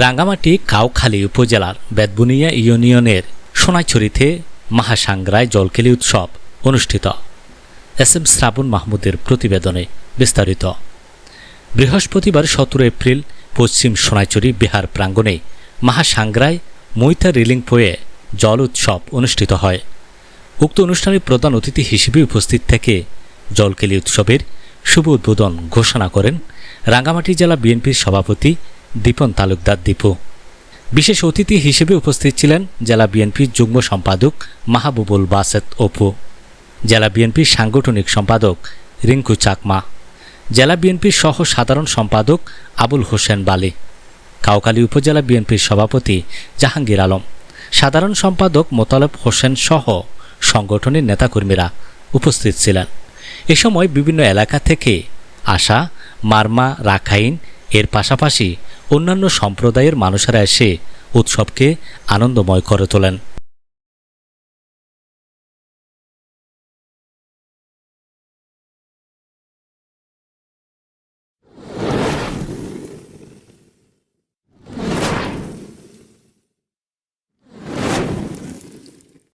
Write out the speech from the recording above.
রাঙ্গামাটি কাউখালী উপজেলার বেদবুনিয়া ইউনিয়নের সোনাইছড়িতে মহাসাংগ্রায় জলকেলি উৎসব অনুষ্ঠিত। এস এম শ্রাবণ মাহমুদের প্রতিবেদনে বিস্তারিত। বৃহস্পতিবার সতেরো এপ্রিল পশ্চিম সোনাইছড়ি বিহার প্রাঙ্গণে মহাসাংগ্রায় মৈতা রিলিং পোয়ে জল উৎসব অনুষ্ঠিত হয়। উক্ত অনুষ্ঠানে প্রধান অতিথি হিসেবে উপস্থিত থেকে জলকেলি উৎসবের শুভ উদ্বোধন ঘোষণা করেন রাঙ্গামাটি জেলা বিএনপির সভাপতি দীপন তালুকদার দীপু। বিশেষ অতিথি হিসেবে উপস্থিত ছিলেন জেলা বিএনপির যুগ্ম সম্পাদক মাহবুবুল বাসেত অপু, জেলা বিএনপির সাংগঠনিক সম্পাদক রিঙ্কু চাকমা, জেলা বিএনপির সহ সাধারণ সম্পাদক আবুল হোসেন বালি, কাউকালী উপজেলা বিএনপির সভাপতি জাহাঙ্গীর আলম, সাধারণ সম্পাদক মোতালেব হোসেন সহ সংগঠনের নেতাকর্মীরা উপস্থিত ছিলেন। এ সময় বিভিন্ন এলাকা থেকে আসা মারমা, রাখাইন এর পাশাপাশি অন্যান্য সম্প্রদায়ের মানুষেরা এসে উৎসবকে আনন্দময় করে তোলেন।